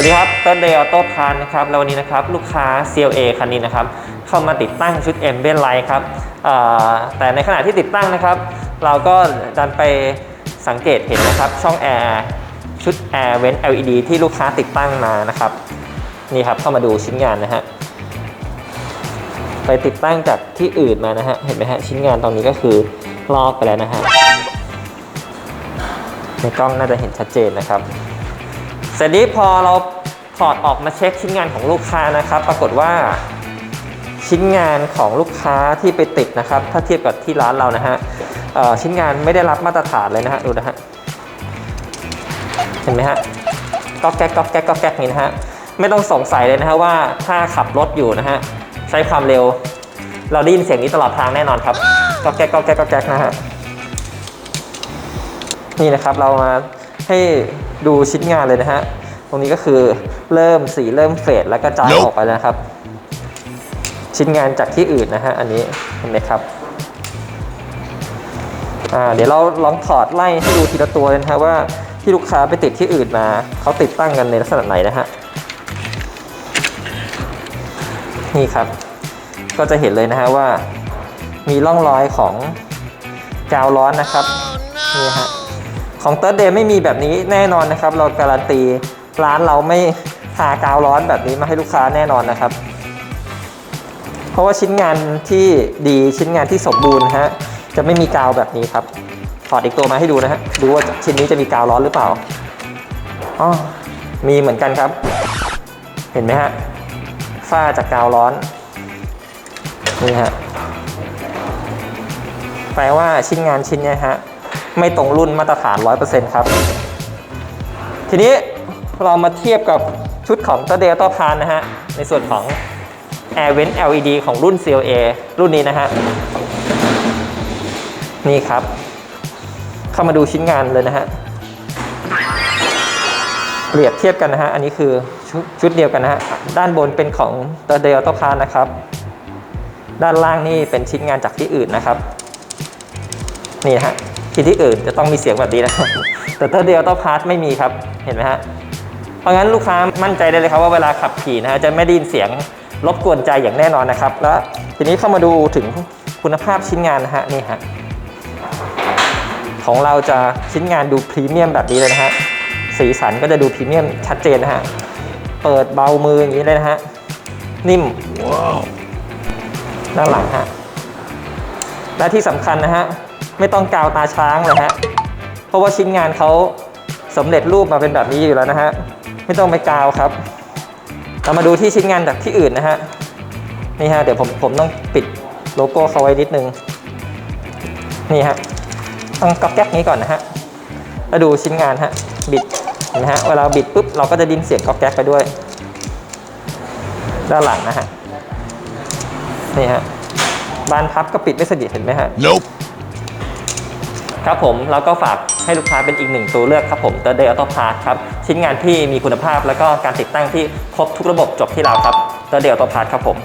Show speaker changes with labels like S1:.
S1: วัสดีครับต้นเดย์ออโต้พานนะครับแล้ววันนี้นะครับลูกค้า CLA คันนี้นะครับเข้ามาติดตั้งชุด M เบนไลท์ครับแต่ในขณะที่ติดตั้งนะครับ เราก็ดันไปสังเกตเห็นนะครับช่องแอร์ชุดแอร์เว้น LED ที่ลูกค้าติดตั้งมานะครับนี่ครับเข้ามาดูชิ้นงานนะฮะไปติดตั้งจากที่อื่นมานะฮะเห็นไหมฮะชิ้นงานตรงนี้ก็คือลอกไปแล้วนะฮะในกล้องน่าจะเห็นชัดเจนนะครับ เสร็จนี้พอเราถอดออกมาเช็คชิ้นงานของลูกค้านะครับ ปรากฏว่าชิ้นงานของลูกค้าที่ไปติดนะครับ ถ้าเทียบกับที่ร้านเรานะฮะชิ้นงานไม่ได้รับมาตรฐานเลยนะฮะดูนะฮะเห็นไหมฮะก็แก๊กก็แก๊กก็แก๊กนี่นะฮะไม่ต้องสงสัยเลยนะฮะว่าถ้าขับรถอยู่นะฮะใช้ความเร็ว เราได้ยินเสียงนี้ตลอดทางแน่นอนครับก็แก๊กก็แก๊กก็แก๊กนะฮะนี่นะครับเรามา ให้ดูชิ้นงานเลยนะฮะ ตรงนี้ก็คือเริ่มสีเริ่มเฟดแล้วก็จางออกไปแล้วนะครับ ชิ้นงานจากที่อื่นนะฮะอันนี้เห็นไหมครับอ่าเดี๋ยวเราลองถอดไล่ให้ดูทีละตัวเลยนะฮะว่าที่ลูกค้าไปติดที่อื่นมาเขาติดตั้งกันในลักษณะไหนนะฮะนี่ครับ ก็จะเห็นเลยนะฮะว่ามีร่องรอยของกาวร้อนนะครับ นี่ฮะ ของเติร์ดเดย์ไม่มีแบบนี้แน่นอนนะครับ เราการันตีร้านเราไม่ทากาวร้อนแบบนี้มาให้ลูกค้าแน่นอนนะครับ เพราะว่าชิ้นงานที่ดีชิ้นงานที่สมบูรณ์ฮะจะไม่มีกาวแบบนี้ครับถอดอีกตัวมาให้ดูนะฮะดูว่าชิ้นนี้จะมีกาวร้อนหรือเปล่าอ๋อมีเหมือนกันครับ เห็นไหมฮะฝ้าจากกาวร้อนนี่ฮะแปลว่าชิ้นงานชิ้นนี้ฮะ ไม่ตรงรุ่นมาตรฐาน 100%ครับ ทีนี้เรามาเทียบกับชุดของตัวเดลต้าพานนะฮะ ในส่วนของ Air Vent LED ของรุ่น CLA รุ่นนี้นะฮะ นี่ครับ เข้ามาดูชิ้นงานเลยนะฮะเปรียบเทียบกันนะฮะ อันนี้คือชุดชุดเดียวกันนะฮะ ด้านบนเป็นของตัวเดลต้าพานนะครับ ด้านล่างนี่เป็นชิ้นงานจากที่อื่นนะครับ นี่นะฮะ ที่ที่อื่นจะต้องมีเสียงแบบนี้นะแต่ถ้าเดลต้าพาร์ทไม่มีครับ เห็นไหมฮะ เพราะงั้นลูกค้ามั่นใจได้เลยครับว่าเวลาขับขี่นะฮะจะไม่ได้ยินเสียงรบกวนใจอย่างแน่นอนนะครับ แล้วทีนี้เข้ามาดูถึงคุณภาพชิ้นงานนะฮะนี่ฮะของเราจะชิ้นงานดูพรีเมียมแบบนี้เลยนะฮะสีสันก็จะดูพรีเมียมชัดเจนนะฮะเปิดเบามืออย่างนี้เลยนะฮะนิ่มด้านหลังฮะและที่สำคัญนะฮะ ไม่ต้องกาวตาช้างเลยฮะ เพราะว่าชิ้นงานเขาสำเร็จรูปมาเป็นแบบนี้อยู่แล้วนะฮะ ไม่ต้องไปกาวครับ เรามาดูที่ชิ้นงานจากที่อื่นนะฮะ นี่ฮะ เดี๋ยวผมผมต้องปิดโลโก้เขาไว้นิดนึง นี่ฮะ ต้องก๊อกแก๊กนี้ก่อนนะฮะ แล้วดูชิ้นงานฮะ บิดเห็นไหมฮะ เวลาบิดปุ๊บเราก็จะดินเสียงก๊อกแก๊กไปด้วย ด้านหลังนะฮะ นี่ฮะ บานพับก็ปิดไม่สนิทเห็นไหมฮะ
S2: Nope.
S1: ครับผมแล้วก็ฝากให้ลูกค้าเป็นอีกหนึ่งตัวเลือกครับผม The Day Auto Parts ครับชิ้นงานที่มีคุณภาพแล้วก็การติดตั้งที่ครบทุกระบบจบที่เราครับ The Day Auto Parts ครับผม